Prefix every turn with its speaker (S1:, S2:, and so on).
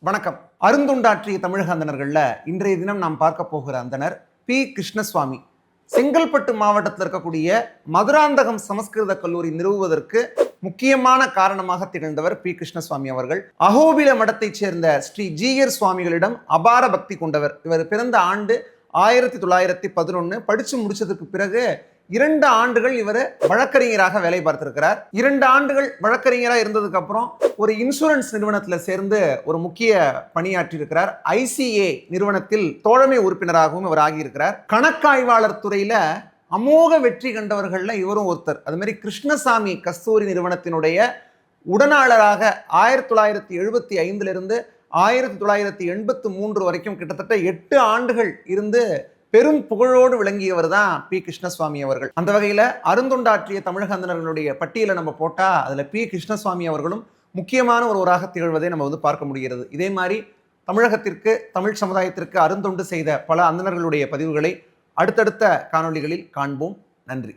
S1: வணக்கம். அருந்துண்டாற்றிய தமிழக அந்தணர்கள்ல இன்றைய தினம் நாம் பார்க்க போகிற அந்தனர் பி. கிருஷ்ணசுவாமி. செங்கல்பட்டு மாவட்டத்தில் இருக்கக்கூடிய மதுராந்தகம் சமஸ்கிருத கல்லூரி நிறுவுவதற்கு முக்கியமான காரணமாக திகழ்ந்தவர் பி. கிருஷ்ணசுவாமி அவர்கள். அகோபில மடத்தைச் சேர்ந்த ஸ்ரீ. ஜீயர் சுவாமிகளிடம் அபார பக்தி கொண்டவர். இவர் பிறந்த ஆண்டு ஆயிரத்தி தொள்ளாயிரத்தி பதினொன்று படிச்சு முடிச்சதுக்கு பிறகு இரண்டு ஆண்டுகள் இவர் வழக்கறிஞராக வேலை பார்த்திருக்கிறார். இரண்டு ஆண்டுகள் வழக்கறிஞராக இருந்ததுக்கு அப்புறம் ஒரு இன்சூரன்ஸ் நிறுவனத்தில் சேர்ந்து ஒரு முக்கிய பணியாற்றி இருக்கிறார் ஐசிஏ நிறுவனத்தில் தோழமை உறுப்பினராகவும் இவர் ஆகியிருக்கிறார். கணக்காய்வாளர் துறையில அமோக வெற்றி கண்டவர்கள்ல இவரும் ஒருத்தர். அது மாதிரி கிருஷ்ணசாமி கஸ்தூரி நிறுவனத்தினுடைய உடனாளராக ஆயிரத்தி தொள்ளாயிரத்தி எழுபத்தி ஐந்திலிருந்து ஆயிரத்தி தொள்ளாயிரத்தி எண்பத்தி மூன்று வரைக்கும் கிட்டத்தட்ட எட்டு ஆண்டுகள் இருந்து பெரும் புகழோடு விளங்கியவர் தான் பி. கிருஷ்ணசுவாமி அவர்கள். அந்த வகையில் அருந்தொண்டாற்றிய தமிழக அந்தணர்களுடைய பட்டியலை நம்ம போட்டால் அதில் பி. கிருஷ்ணசுவாமி அவர்களும் முக்கியமான ஒருவராக திகழ்வதை நம்ம வந்து பார்க்க முடிகிறது. இதே மாதிரி தமிழகத்திற்கு தமிழ் சமுதாயத்திற்கு அருந்தொண்டு செய்த பல அந்தணர்களுடைய பதிவுகளை அடுத்தடுத்த காணொளிகளில் காண்போம். நன்றி.